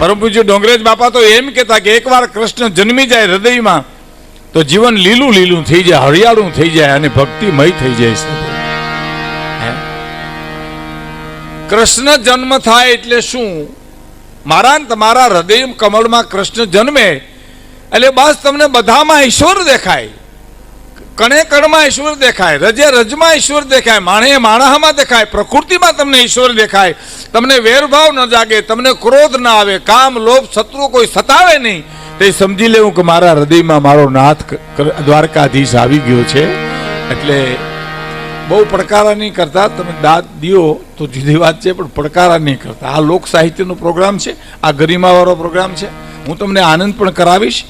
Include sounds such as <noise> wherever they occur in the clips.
પરમ પૂજ્ય ડોંગરેજ બાપા તો એમ કહેતા કે એકવાર કૃષ્ણ જન્મી જાય હૃદયમાં, તો જીવન લીલું લીલું થઈ જાય, હરિયાળું થઈ જાય અને ભક્તિમય થઈ જાય છે. કૃષ્ણ જન્મ થાય એટલે શું? મારા તમારા હૃદય કમળમાં કૃષ્ણ જન્મે, એટલે બસ તમને બધામાં ઈશ્વર દેખાય. કણે કણમાં ઈશ્વર દેખાય રજે રજમાં ઈશ્વર દેખાય માણે માણસમાં દેખાય, પ્રકૃતિમાં તમને ઈશ્વર દેખાય. તમને વેરભાવ ન જાગે, તમને ક્રોધ ના આવે, કામ, લોભ, શત્રુ કોઈ સતાવે નહીં. તે સમજી લેવું કે મારા હૃદયમાં મારો નાથ દ્વારકાધીશ આવી ગયો છે. એટલે બહુ પડકારા નહીં કરતા, તમે દાંત દિયો તો જુદી વાત છે, પણ પડકારા નહીં કરતા. આ લોક સાહિત્યનો પ્રોગ્રામ છે, આ ગરિમાવાળો પ્રોગ્રામ છે. હું તમને આનંદ પણ કરાવીશ.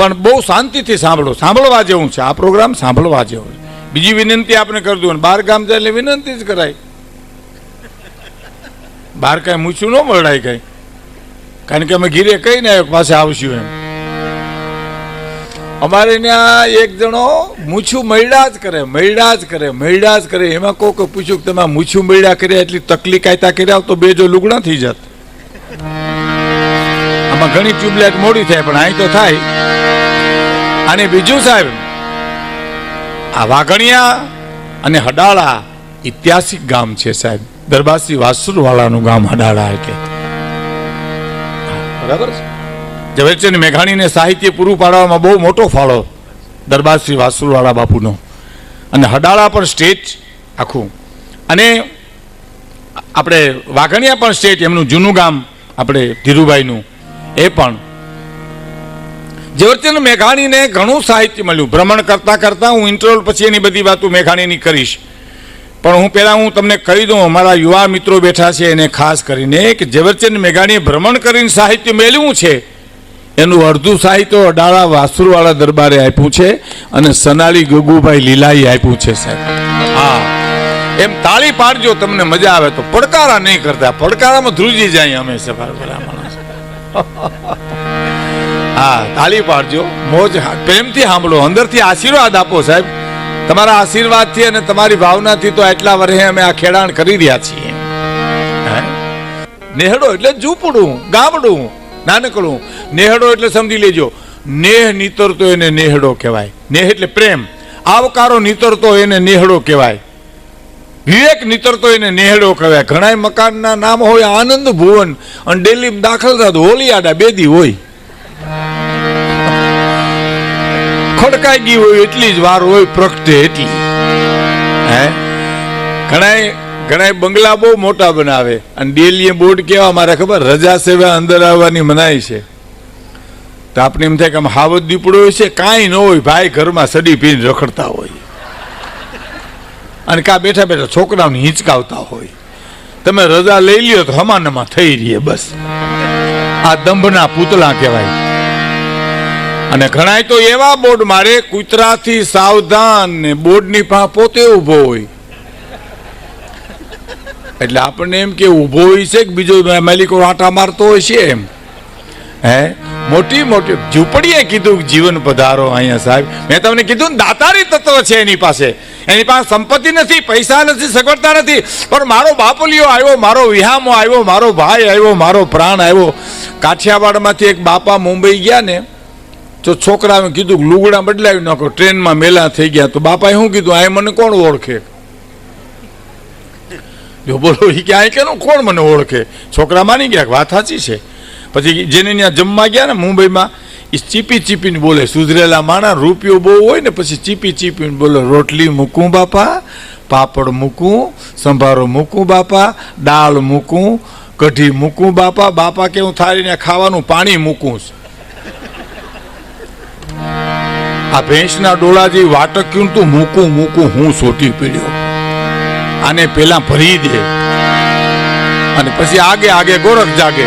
પણ બહુ શાંતિથી સાંભળો. સાંભળવા જેવું છે. આ પ્રોગ્રામ સાંભળવા જેવો છે. બીજી વિનંતી આપણે કરી દઉં બહાર ગામ જાય એટલે વિનંતી જ કરાય. બહાર કાંઈ મૂછું ન મળાય કાંઈ. કારણ કે અમે ઘીરે કહીને આવ્યો પાસે આવશું એમ. અમારે ત્યાં એક જણો મૂછું મૈડા જ કરે મૈડા જ કરે મૈડા જ કરે. એમાં કોઈ પૂછ્યું કે તમે મૂછું મૈડા કર્યા એટલી તકલીફ કાયતા કર્યા તો બે જો લુગડા થઈ જાત. આમાં ઘણી ટ્યુબલાઇટ મોડી થાય, પણ અહીં તો થાય. અને બીજું સાહેબ, આ વાઘણિયા અને હડાળા ઐતિહાસિક ગામ છે સાહેબ. દરબાસી વાસુરવાળાનું ગામ હડાળા એટલે બરાબર ઝવેરચંદ મેઘાણીને સાહિત્ય પૂરું પાડવામાં બહુ મોટો ફાળો દરબારશ્રી વાસુરવાળા બાપુનો. અને હડાળા પણ સ્ટેજ આખું. અને આપણે વાઘણિયા પણ સ્ટેજ એમનું જૂનું ગામ આપણે ધીરુભાઈનું. એ પણ. ઝવેરચંદ મેઘાણીને ઘણું સાહિત્ય મળ્યું. ભ્રમણ કરતા કરતા હું ઇન્ટરવલ પછી એની બધી વાતો મેઘાણીની કરીશ. પણ હું પહેલાં હું તમને કહી દઉં અમારા યુવા મિત્રો બેઠા છે એને ખાસ કરીને કે ઝવેરચંદ મેઘાણીએ ભ્રમણ કરીને સાહિત્ય મેળવ્યું છે. એનું અડધું સાહિત્ય અડાળા વાસુરવાળા દરબારે આપ્યું છે અને સનાલી ગગુભાઈ લીલાઈ આપ્યું છે સાહેબ. હા. એમ તાળી પાડજો તમને મજા આવે તો પડકારા નહીં કરતા. પડકારામાં ધ્રુજી જાય અમે સફાર ભલા માણસ <laughs> હા તાળી પાડજો, મોજ પ્રેમથી સાંભળો, અંદરથી આશીર્વાદ આપો સાહેબ. તમારા આશીર્વાદથી અને તમારી ભાવનાથી તો એટલા વર્ષે અમે આ ખેડાણ કરી રહ્યા છીએ. નેહડો એટલે ઝૂંપડું, ગામડું, નાનકડું. નેહડો એટલે સમજી લેજો, નેહ નીતરતો એને નેહડો કહેવાય. નેહ એટલે પ્રેમ. આવકારો નીતરતો એને નેહડો કહેવાય. વિવેક નીતરતો એને નેહડો કહેવાય. ઘણા મકાનના નામ હોય, આનંદ ભુવન, અને ડેલી દાખલ થતો આડા બેદી હોય. ખડકાઈ ગઈ હોય એટલી જ વાર હોય, પ્રગટે એટલી. હે? ઘણાય ઘણાય બંગલા બહુ મોટા બનાવે, અને ડેલીએ બોર્ડ કેવા મારે ખબર, રજા સેવા અંદર આવવાની મનાય છે. તો આપણે એમ થાય કે આમ હાવત દીપડો હોય છે, કાંઈ ન હોય, ભાઈ ઘરમાં સડી પીને રખડતા હોય. અને કા બેઠા બેઠા છોકરાઓને હિંચકાવતા હોય. તમે રજા લઈ લ્યો તો હમાનમાં થઈ રહીએ બસ. આ દંભના પૂતળા કહેવાય. અને ઘણાય તો એવા બોર્ડ મારે કૂતરાથી સાવધાન ને બોર્ડની પા પોતે ઊભો હોય. એટલે આપણને એમ કે ઊભો હોય છે કે બીજો માલિકો આટા મારતો હોય છે એમ. હે? મોટી મોટી. ઝૂંપડીએ કીધું જીવન પધારો અહીંયા સાહેબ. મેં તમને કીધું દાતારી તત્વ છે એની પાસે. એની પાસે સંપત્તિ નથી, પૈસા નથી, સગવડતા નથી. પણ મારો બાપલિયો આવ્યો, મારો વિહામો આવ્યો, મારો ભાઈ આવ્યો, મારો પ્રાણ આવ્યો. કાઠિયાવાડમાંથી એક બાપા મુંબઈ ગયા ને, તો છોકરાએ કીધું લુગડા બદલાવી નાખો, ટ્રેનમાં મેલા થઈ ગયા. તો બાપાએ શું કીધું? આ મને કોણ ઓળખે? જો બોલો એ કે આ કોણ મને ઓળખે? છોકરા માની ગયા વાત સાચી છે. પછી જેને ત્યાં જમવા ગયા ને મુંબઈમાં, એ ચીપી ચીપીને બોલે, સુધરેલા માણા, રૂપિયો બહુ હોય ને પછી ચીપી ચીપીને બોલે, રોટલી મૂકું બાપા, પાપડ મૂકું, સંભારો મૂકું બાપા, દાળ મૂકું, કઢી મૂકું બાપા બાપા કે હું થાળીને ખાવાનું પાણી મૂકું છું. આ ભેંસના ડોળા જે વાટક્યું તું મૂકું મૂકું, હું સોટી પીડ્યો. આને પેલા ભરી દે. અને પછી આગે આગે ગોરખ જાગે.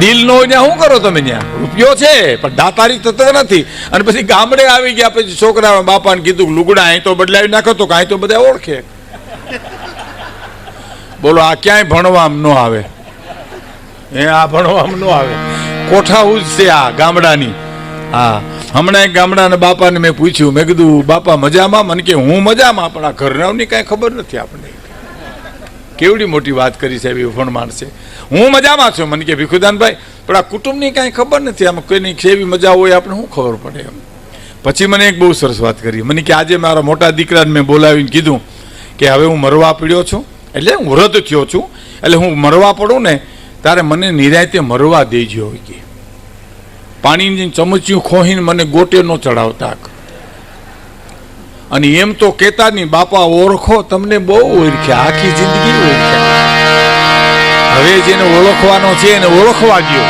દિલ નો હોય ત્યાં શું કરો તમે ત્યાં? રૂપિયો છે, પણ દાતારી થતો નથી. અને પછી ગામડે આવી ગયા, પછી છોકરા બાપાને કીધું લુગડા અહીં તો બદલાવી નાખો તો કાંઈ તો બધા ઓળખે. બોલો, આ ક્યાંય ભણવામાં ન આવે? એ, આ ભણવામાં ન આવે. કોઠાઉજ છે આ ગામડાની. હા, હમણાં એક ગામડાના બાપાને મેં પૂછ્યું, મેં કીધું, બાપા, મજામાં? મને કે, હું મજામાં, પણ આ ઘરનાવની કાંઈ ખબર નથી આપણને. કેવડી મોટી વાત કરી સાહેબ એ પણ માણસે હું મજામાં છું. મને કે ભીખુદાનભાઈ, પણ આ કુટુંબની કાંઈ ખબર નથી. આમ કોઈની કેવી મજા હોય આપણે શું ખબર પડે એમ. પછી મને એક બહુ સરસ વાત કરી. મને કે આજે મારા મોટા દીકરાને મેં બોલાવીને કીધું કે હવે હું મરવા પડ્યો છું. એટલે હું વ્રત થયો છું. એટલે હું મરવા પડું ને, તારે મને નિરાયતે મરવા દેજો. કે. પાણીની ચમચીઓ ખોહીને મને ગોટે ન ચડાવતા. અને એમ તો કહેતા નહીં બાપા ઓળખો, તમને બહુ ઓળખ્યા આખી જિંદગી ઓળખ્યા હવે જેને ઓળખવાનો છે, એને ઓળખવા ગયો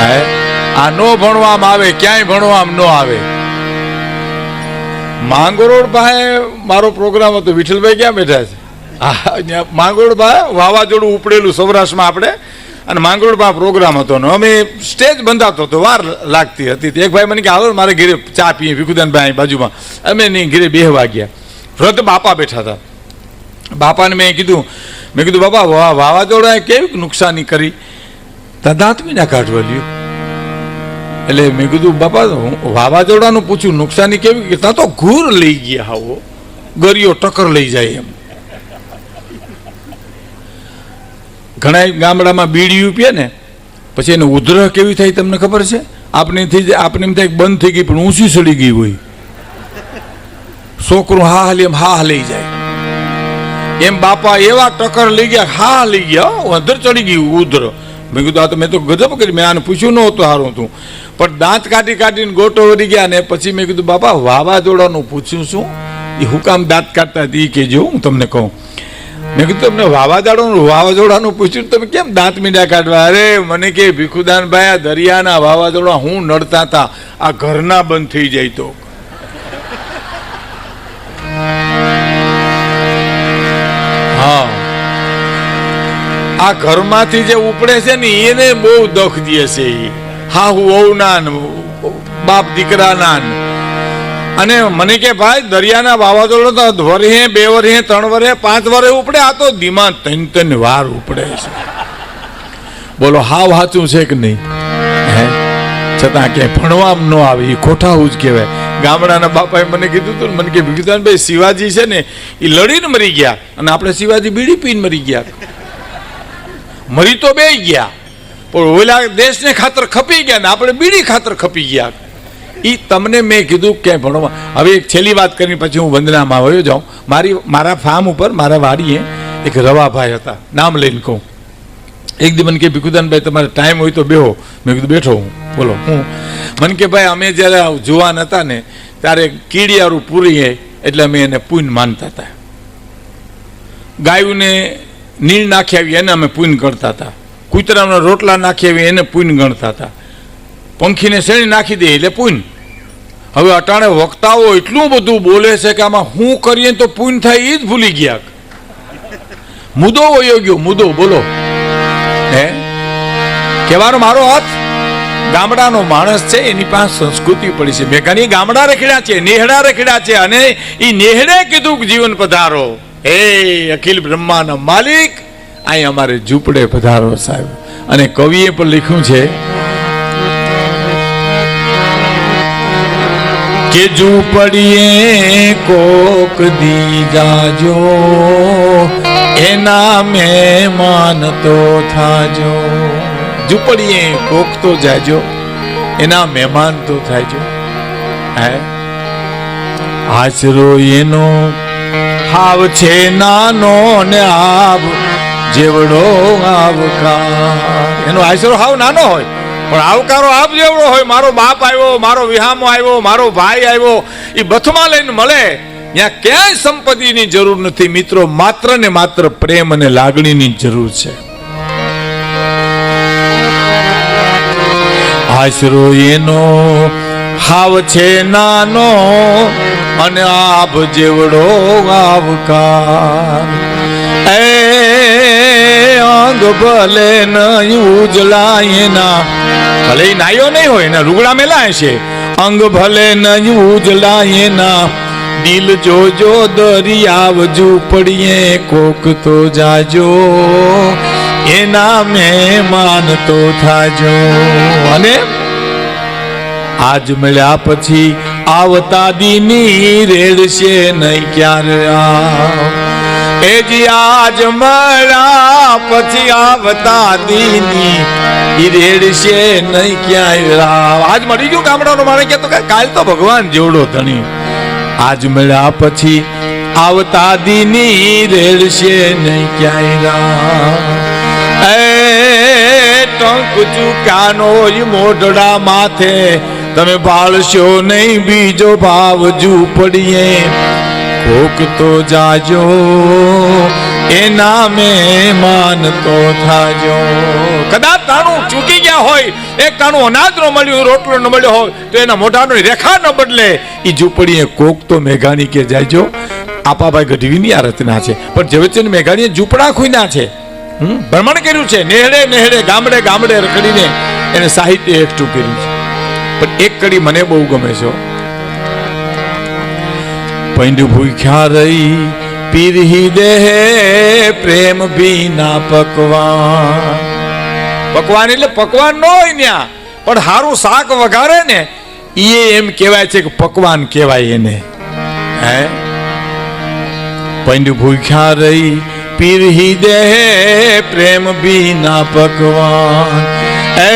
હે? આ નો ભણવામાં આવે, ક્યાંય ભણવામાં ન આવે. માંગરોળ ભાઈ, મારો પ્રોગ્રામ હતો, વિઠ્ઠલભાઈ ક્યાં બેઠા છે? માંગરોળ ભાઈ, વાવાઝોડું ઉપડેલું સૌરાષ્ટ્રમાં આપણે. અને માંગરોળ પાસે પ્રોગ્રામ હતો ને, અમે સ્ટેજ બંધાતો હતો, વાર લાગતી હતી. એક ભાઈ મને કે, હાલો, મારે ઘરે ચા પીએ. વિકુદાનભાઈ ભાઈ બાજુમાં. અમે એની ઘરે બેહવા ગયા વૃદ્ધ બાપા બેઠા હતા. બાપાને મેં કીધું મેં કીધું, બાપા વાવાઝોડાએ કેવી નુકસાની કરી? તા દાંત ના કાઢવા લ્યો? એટલે મેં કીધું, બાપા વાવાઝોડાનું પૂછ્યું નુકસાની કેવી? ત્યાં તો ઘૂર લઈ ગયા હાવો ગરીઓ ટક્કર લઈ જાય એમ. ઘણા ગામડામાં બીડીયું પીએ ને, પછી એને ઉધરહ કેવી થાય તમને ખબર છે? આપણીથી જાય આપણે એમ થાય બંધ થઈ ગઈ, પણ ઊંચી સડી ગઈ હોય. છોકરું હા હાલી, એમ હા લઈ જાય. એમ બાપા એવા ટક્કર લઈ ગયા હા લઈ ગયા અંદર ચડી ગયું ઉધર મેં કીધું, આ તો મેં તો ગજબ કરી, મેં આને પૂછ્યું નહોતું હારું તું પણ દાંત કાઢી કાઢીને ગોટો વળી ગયા ને, પછી મેં કીધું, બાપા, વાવાઝોડાનું પૂછ્યું શું? એ હુકામ દાંત કાઢતા હતી એ કહેજો, હું તમને કહું. મેં કીધું તમને વાવાઝોડાનું વાવાઝોડાનું પૂછ્યું તમે કેમ દાંત મીંડા કાઢવા? અરે, મને કે, ભીખુદાનભાઈ, આ દરિયાના વાવાઝોડા હું નડતા હતા આ ઘરના બંધ થઈ જાય તો. હા. આ ઘરમાંથી જે ઉપડે છે ને, એને બહુ દખ દે છે. હા, હું વહુ નાન બાપ દીકરા ના ને. અને મને કે ભાઈ, દરિયાના વાવાઝોડો તો વરહે, બે વરહે, ત્રણ વરહે, પાંચ વરહે ઉપડે, આ તો ધીમા ત્રણ ત્રણ વાર ઉપડે છે. બોલો, હાવ સાચું છે કે નહીં? હે? છતાં ક્યાંય ભણવામાં ન આવે એ ખોટાવું જ કહેવાય. ગામડાના બાપાએ મને કીધું હતું મને કે ભાઈ શિવાજી છે ને એ લડીને મરી ગયા. અને આપણે શિવાજી બીડી પીને મરી ગયા. મરી તો બે ગયા. પણ ઓલા દેશને ખાતર ખપી ગયા ને, આપણે બીડી ખાતર ખપી ગયા. એ તમને મેં કીધું કે ભણવા હવે એક છેલ્લી વાત કરીને પછી હું વંદનામાં વયો જાઉં. મારી, મારા ફાર્મ ઉપર, મારા વાડીએ એક રવાભાઈ હતા. નામ લઈને કહું. એક દી મને કે, ભીખુદાનભાઈ, તમારે ટાઈમ હોય તો બેહો. મેં કીધું, બેઠો હું. બોલો, હું? મને કે, ભાઈ, અમે જ્યારે જુવાન હતા ને, ત્યારે કીડિયારું પૂરીએ એટલે અમે એને પૂન માનતા હતા. ગાયુંને નીણ નાખી આવી, એને અમે પૂન ગણતા હતા. કૂતરાના રોટલા નાખી આવી, એને પૂન ગણતા હતા. પંખીને શેણી નાખી દે, એટલે પૂન. હવે અટાણે વક્તાઓ એટલું બધું બોલે છે કે આમાં હું કરીએ તો પૂન થાય એ જ ભૂલી ગયા. મુદ્દો વયો ગયો મુદ્દો બોલો. હે? કહેવાનો મારો હાથ? ગામડાનો માણસ છે, એની પાસે સંસ્કૃતિ પડી છે. મેં ઘણી ગામડા રખડ્યા છે નેહડા રખડ્યા છે, અને એ નેહડે કીધું જીવન પધારો. હે, અખિલ બ્રહ્માના માલિક અહીં અમારે ઝૂંપડે પધારો સાહેબ. અને કવિએ પણ લખ્યું છે કે ઝૂંપડીએ કોક દી જાજો, એના મહેમાન તો થાજો. ઝૂંપડીએ કોક તો જાજો, એના મહેમાન તો થાજો. હે? આશરો એનો હાવ છે નાનો ને આવ, જેવડો આવકાર એનો આશરો હાવ નાનો હોય. પણ આવકારો આપ જેવડો હોય. મારો બાપ આવ્યો, મારો વિહામો આવ્યો, મારો ભાઈ આવ્યો એ બથમાં લઈને મળે. ત્યાં ક્યાંય સંપત્તિની જરૂર નથી. મિત્રો, માત્ર ને માત્ર પ્રેમ અને લાગણીની જરૂર છે. આશરો એનો, હાવ છે નાનો, અને આભ જેવડો આવકાર. એ અંગ ભલે ન ઉજળા એના ભલે નાયો નહીં હોય, ને રૂગડા મેલા છે. અંગ ભલે નહીં ઉજલા એના દિલ જોજો દરિયાવ ઝૂપડીએ, કોક તો જાજો, એના મહેમાન તો થાજો. અને આજ મળ્યા પછી આવતા દીની રેડશે નહીં ક્યારે આવ એ જી આજ મળ્યા પછી આવતા દીની. ઈ નહીં ક્યાંય રાવ. આજ મળી ગયું ગામડાનો? મારે કે તો કાલ તો ભગવાન જેવડો ધણી. આજ મળ્યા પછી આવતા દીની રેડશે નહીં ક્યાંય રાવ. એ ટંક ચૂક્યાનો ઈ મોઢડા માથે. તમે ભાળશો નહીં, બીજો ભાવ ઝૂંપડીએ કોક તો જાજો એના મેં માનતો થાજો. કદાચ તાણું ચૂકી ગયા હોય, એક તાણું અનાજ નો મળ્યું રોટલો ન મળ્યો હોય, તો એના મોઢાનો રેખા ન બદલે. એ ઝૂંપડીએ કોક તો મેઘાણી કે જાયજો, આપાભાઈ ગઢવીની આ રચના છે. પણ ઝવેરચંદ મેઘાણીએ ઝૂંપડા ખુઈના છે. ભ્રમણ કર્યું છે. નેહડે નેહડે ગામડે ગામડે રખડીને એને સાહિત્ય એકઠું કર્યું છે. પણ એક કડી મને બહુ ગમે છે. પૈંડ ભૂખ્યા રહી પીરહી દે પ્રેમ ભીના પકવાન. પકવાન એટલે પકવાન ન હોય ત્યાં પણ હારું શાક વઘારે ને એ એમ કહેવાય છે કે પકવાન કહેવાય એને. હે? પૈંડ ભૂખ્યા રહી પીરહી દે પ્રેમ બીના પકવાન. એ,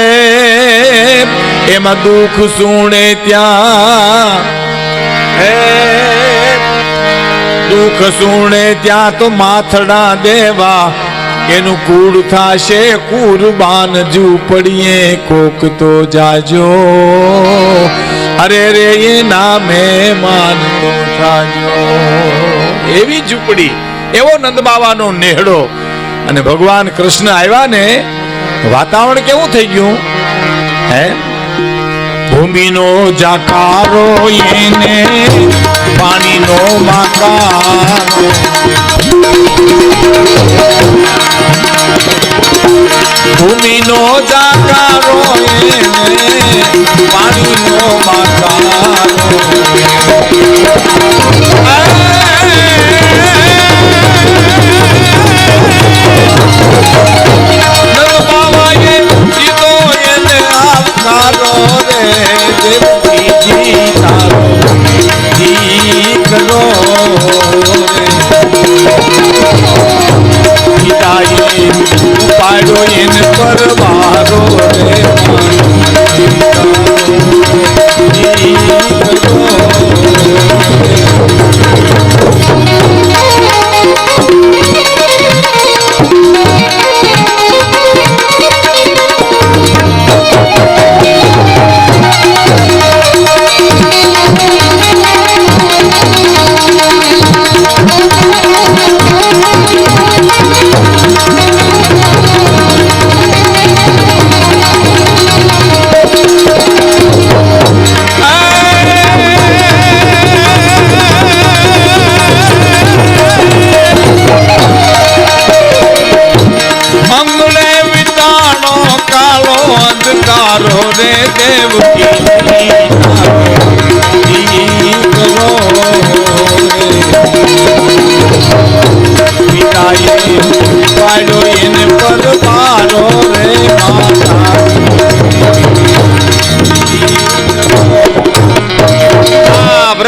એમાં દુઃખ સુણે ત્યાં, હે? દુઃખ સુણે ત્યાં તો માથડા દેવા. એનું કૂડ થાશે, કુરબાન ઝૂંપડીએ કોક તો જાજો. અરે રે, એ નામે માનતો થાજો એવી ઝૂંપડી એવો નંદ બાવાનો નેહડો. અને ભગવાન કૃષ્ણ આવ્યા ને, વાતાવરણ કેવું થઈ ગયું? હે? ભૂમિનો જાકારો એને પાણીનો માકારો. ભૂમિનો જાકારો એને પાણીનો માકારો. આવકારો રે દેવકી જી તારો દીકરો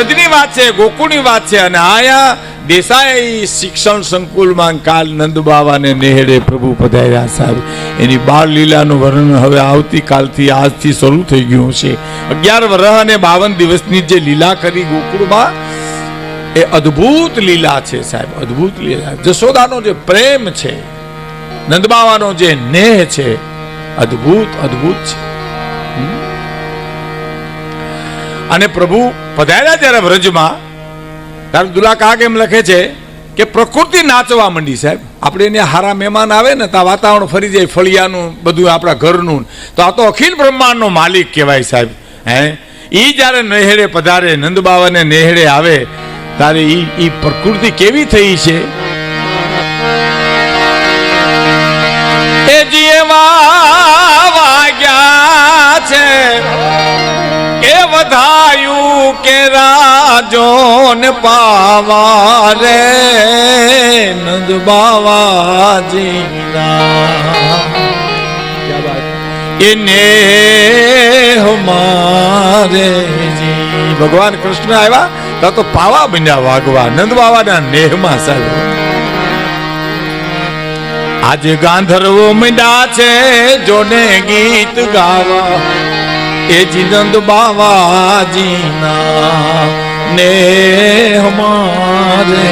વ્રજની વાત છે, ગોકુળની વાત છે અને આયા દેસાઈ શિક્ષણ સંકુલમાં કાલ નંદ બાવાને નેહડે પ્રભુ પધાર્યા સાહેબ. એની બાળ લીલાનું વર્ણન હવે આવતીકાલથી આજથી શરૂ થઈ ગયું છે. અગિયાર વર્ષ અને બાવન દિવસની જે લીલા કરી ગોકુળમાં, એ અદ્ભુત લીલા છે સાહેબ, અદ્ભુત લીલા. જશોદાનો જે પ્રેમ છે નંદબાવાનો જે નેહ છે, અદ્ભુત અદ્ભુત છે. અને પ્રભુ પધાર્યા જ્યારે વ્રજમાં ત્યારે દુલા કાગ એમ લખે છે કે પ્રકૃતિ નાચવા માંડી સાહેબ. આપણે એને હારા મહેમાન આવે ને તો વાતાવરણ ફરી જાય, ફળિયાનું, બધું આપણા ઘરનું. તો આ તો અખિલ બ્રહ્માંડનો માલિક કહેવાય સાહેબ. હે? એ જ્યારે નેહડે પધારે, નંદબાવાને નેહડે આવે ત્યારે એ એ પ્રકૃતિ કેવી થઈ છે? એ જીવા વાગ્યા છે. કે વધાયું કે રાજો ને પાવા રે નંદ બાવાજીના એને મારે જી. ભગવાન કૃષ્ણ આવ્યા, તા તો પાવા બન્યા વાગવા નંદ બાવાના નેહમાં સાહેબ. આજે ગાંધર્વો મંડ્યા છે, જોને ગીત ગાવા. એ જીનંદ બાવાજીના ને હમારે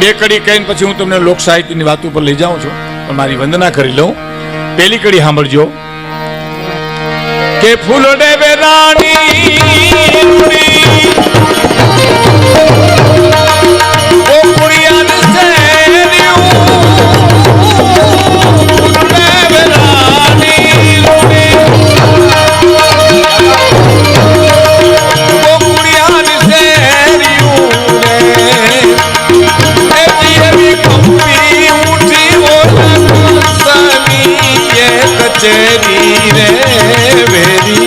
બે કડી કહીને પછી હું તમને લોક સાહિત્યની વાત ઉપર લઈ જાઉં છું. પણ મારી વંદના કરી લઉં. પેલી કડી સાંભળજો. કે ફૂલડે વેરાણી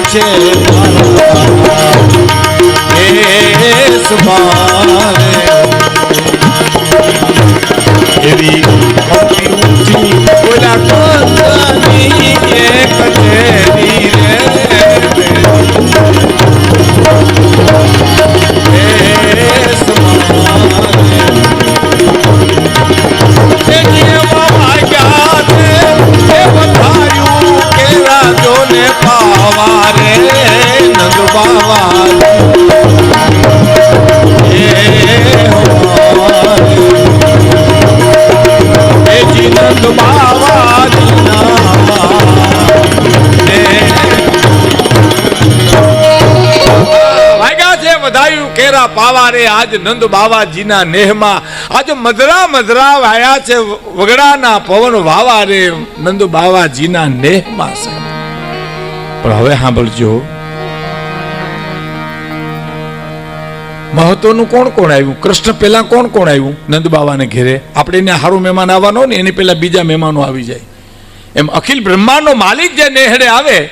છે. એવી પાવા આજ નંદ બાવાજીના નેહમાં આજ મધરા મધરા વાયા છે વગડાના પવન વાવા રે નંદ બાવાજીના નેહમાં છે. પણ હવે સાંભળજો. મહત્વનું કોણ કોણ આવ્યું? કૃષ્ણ પહેલા કોણ કોણ આવ્યું? નંદ બાવાને ઘેરે. આપણે એને સારું મહેમાન આવવાનો ને એની પહેલા બીજા મહેમાનો આવી જાય. એમ અખિલ બ્રહ્માંડનો માલિક જે નેહડે આવે,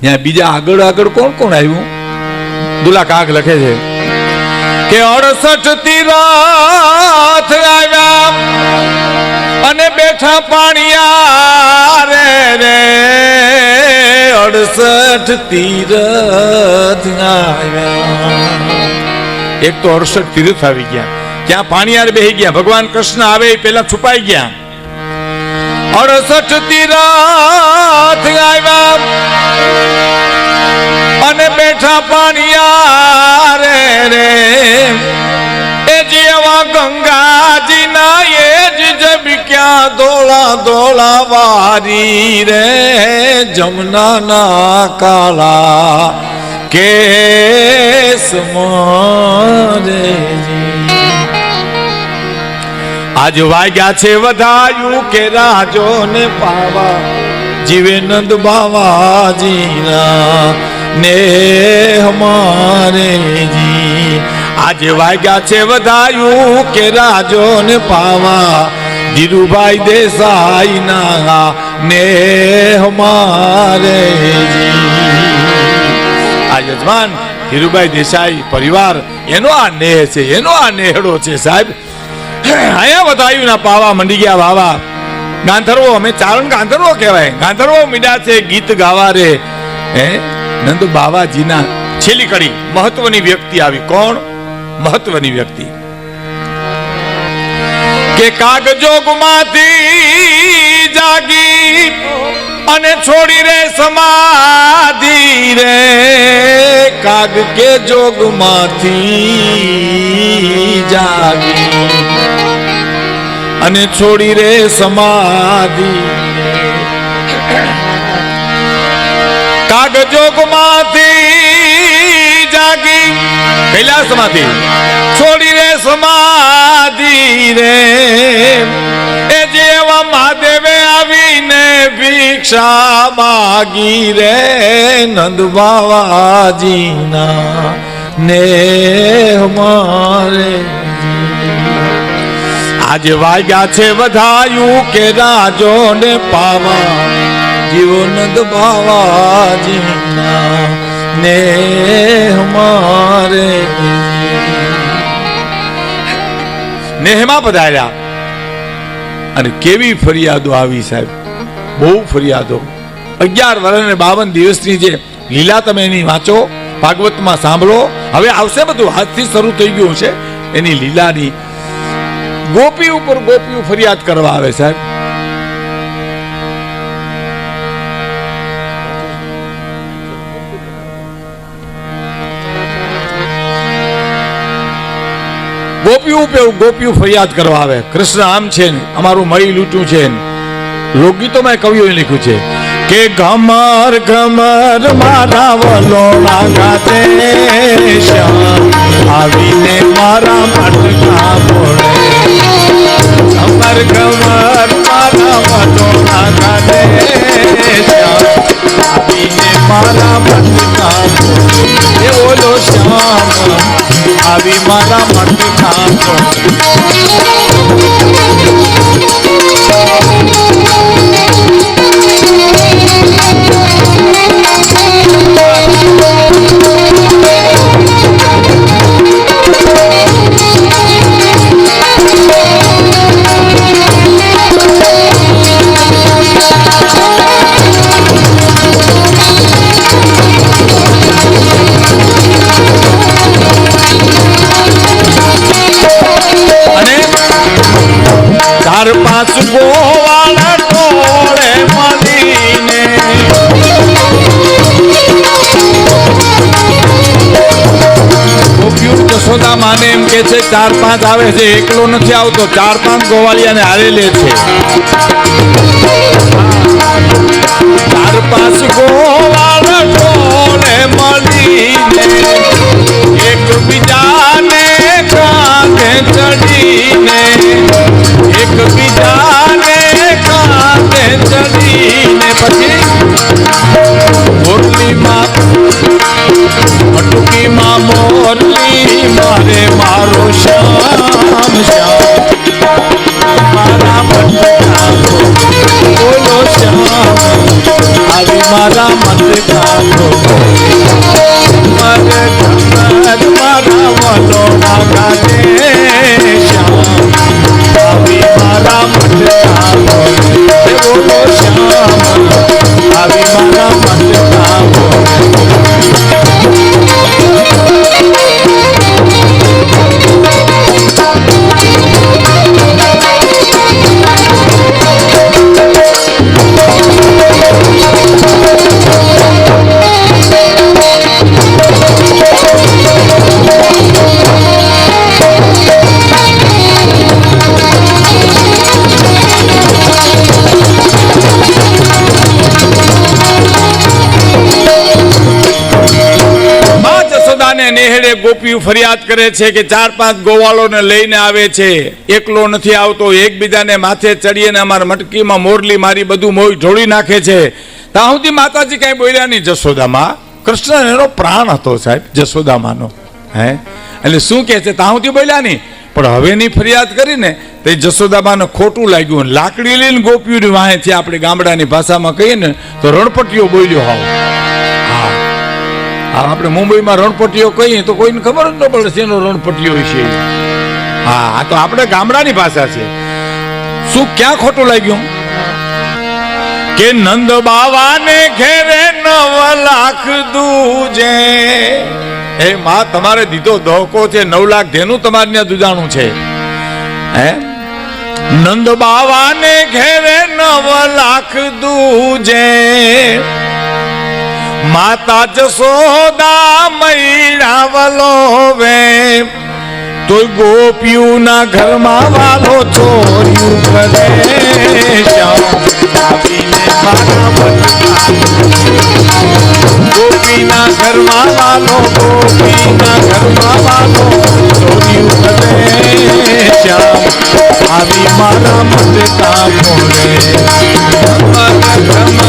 ત્યાં બીજા આગળ આગળ કોણ કોણ આવ્યું? દુલા કાક લખે છે. કે અડસઠ તીરથ આવ્યા અને બેઠા પાણીયા રે રે. અડસઠ તીરથ આવ્યા. એક તો અડસઠ તીરથ આવી ગયા. ક્યાં પાણીયાર બેહી ગયા. ભગવાન કૃષ્ણ આવે એ પેલા છુપાઈ ગયા. અડસઠ તીરથ આવ્યા. અને બેઠા પાણિયા રે રે. એ જેવા ગંગાજીના, એ જ ક્યાં દોળા દોળા વારી રે. જમનાના કાળા કેસ મોરે આજ વાગ્યા છે વધાયું કે રાજો ને પાવા. જીવે નંદ બાવાજીના ને હમારે જી. આજે વાગ્યા છે વધાયું કે રાજો ને પાવા. ધીરુભાઈ દેસાઈ ના ને હમારે જી. આ યજમાન ધીરુભાઈ દેસાઈ પરિવાર, એનો આ નેહ છે, એનો આ નેહડો છે, સાહેબ. અહીંયા વધાયું ના પાવા, મંડી ગયા વાવા. ગાંધર્વો, અમે ચારણ ગાંધર્વો કહેવાય. ગાંધર્વો મીડા છે, ગીત ગાવા રે. હે? નંદ બાવાજીના છેલ્લી કડી મહત્વની વ્યક્તિ આવી. કોણ? મહત્વની વ્યક્તિ. કે કાગજોગમાંથી જાગી અને છોડી રે સમાધિ રે. કાગ કે જોગમાંથી જાગી અને છોડી રે સમાધિ કાગ જાગી કૈલાસમાંથી છોડી રે સમાધિ રે. એ જેવા મહાદેવે આવીને ભિક્ષા માગી રે નંદ બાવાજીના ને મારે. આજે વાગ્યા છે વધાયું કે રાજો ને પાવા. જીવન બાવાજીના ને હમારે નેહમાં પધાર્યા. અને કેવી ફરિયાદો આવી સાહેબ? બહુ ફરિયાદો. અગિયાર વર્ષ ને બાવન દિવસની જે લીલા તમે એની વાંચો, ભાગવતમાં સાંભળો. હવે આવશે બધું? હાથથી શરૂ થઈ ગયું છે એની લીલાની ગોપી ઉપર ગોપીઓ ફરિયાદ કરવા આવે સાહેબ. ગોપીઓ ઉપર ગોપીઓ ફરિયાદ કરવા આવે. કૃષ્ણ આમ છે ને, અમારું મળી લૂંટ્યું છે ને. લોકગીતોમાં કવિઓએ લખ્યું છે, કે ઘમર ઘમર મારા વલો ગાતે શ્યામ, આવીને મારા મટકા બોલે ઘમર ઘમર મારા વલો ગાતે શ્યામ આવીને મારા મટકા એ ઓલો શ્યામ આવી મારા મટકા ચાર પાંચ આવે છે, એકલો નથી આવતો. ચાર પાંચ ગોવાળિયાને હારે લે છે. ચાર પાંચ ગોવાળ ટોળે મળીને? એકબીજાને કાંધે ચડીને. એકબીજાને કાંધે ચડીને. પછી મુરલીમાં, મટુકીમાં મોરલી મારે મારો શ્યામ શ્યામ. મારા મટકા બોલો શ્યામ. આવી મારા મટકા મારે કમર મારા વલો ગાતે શ્યામ. આવી મારા મટકા બોલો શ્યામ. જશોદાને નેહડે ગોપીઓ ફરિયાદ કરે છે કે ચાર પાંચ ગોવાળોને લઈને આવે છે. એકલો નથી આવતો, એકબીજાને માથે ચડીને અમારા મટકીમાં મોરલી મારી બધું મોઈ ઢોળી નાખે છે. ત્યાં સુધી માતાજી કઈ બોલ્યા નહીં જશોદામાં. કૃષ્ણ એનો પ્રાણ હતો સાહેબ, જશોદામાનો. હે? એટલે શું કહે છે, ત્યાં સુધી બોલ્યા નહીં. પણ હવેની ફરિયાદ કરીને તે જશોદાબાને ખોટું લાગ્યું. લાકડી લઈને ગોપીઓની છે આપણે ગામડાની ભાષામાં કહીએ ને, તો રણપટીઓ બોલ્યો હાવ. આપણે મુંબઈમાં રણપટ્ટીઓ કહીએ તો કોઈને ખબર જ ન પડે શેનો રણપટ્ટીઓ છે હા, આ તો આપણે ગામડાની ભાષા છે. શું ક્યાં ખોટું લાગ્યું? કે નંદ બાવાને ઘેરે નવ લાખ દૂજે. હે માં, તમારે દીધો ધોકો છે, નવ લાખ ધેનું તમારે ત્યાં દુજાણું છે. હે? નંદ બાવાને ઘેરે નવ લાખ દૂજે. માતા જસોદા મૈડા વે. તો ગોપિયુના ઘરમાં વાલો ચોર્યું કરે. ગોપીના ઘરમાં વાલો, ગોપીના ઘરમાં વાલો ચોર્યું કરે. શ્યામ આવી મારા મટકા મોડે મારા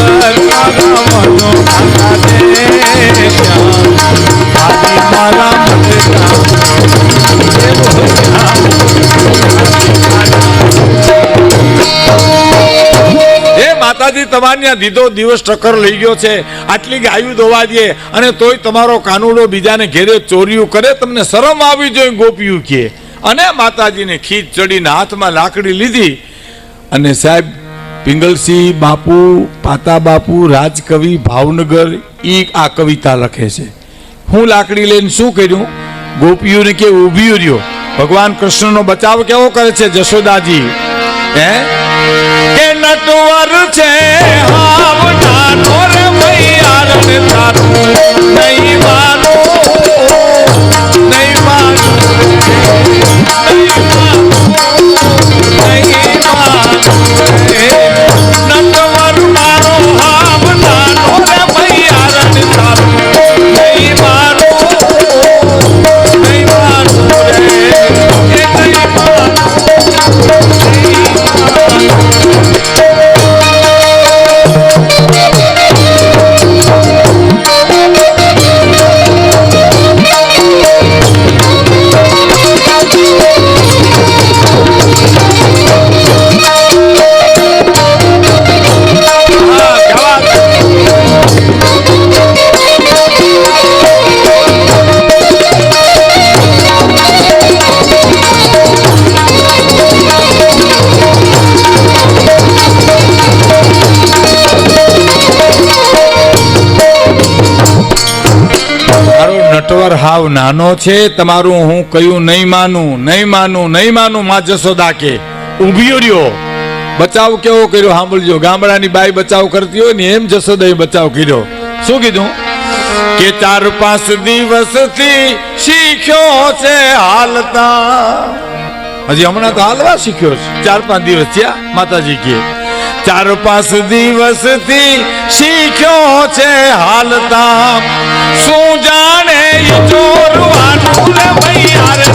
માતાજી, તમારે દીધો દિવસ ટક્કર લઈ ગયો છે. આટલી ગાયું દોવા દે અને તોય તમારો કાનુડો બીજાને ઘેરે ચોર્યું કરે, તમને શરમ આવી જોઈએ ગોપિયું કે અને માતાજીને ખીચ ચડીને હાથમાં લાકડી લીધી અને સાહેબ પિંગલસિંહ બાપુ, પાતા બાપુ, રાજકવિ, ભાવનગર એ આ કવિતા લખે છે. હું લાકડી લઈને શું કર્યું? ગોપીઓને કે ઊભી રહ્યો. ભગવાન કૃષ્ણનો બચાવ કેવો કરે છે જશોદાજી? હે? કે નટવર છે હાવ નાનો રે મૈયાર ને તારું. નહીં માનો મારો નટવર હાવ નાનો છે તમારું હું કયું નહીં માનું નહીં માનું નહીં માનું માં જસોદા કે. ઊભી રહ્યો. બચાવ કેવો કર્યો સાંભળજો. ગામડાની બાઈ બચાવ કરતી હોય ને એમ જસોદાએ બચાવ કર્યો. શું કીધું? કે ચાર પાંચ દિવસથી શીખ્યો છે હાલતા. હજી હમણાં તો હાલવા શીખ્યો છે. ચાર પાંચ દિવસ થયા માતાજી કે. ચાર પાંચ દિવસથી શીખ્યો છે હાલતા શું જાણે ચોરવાનું રે ભાઈ હારે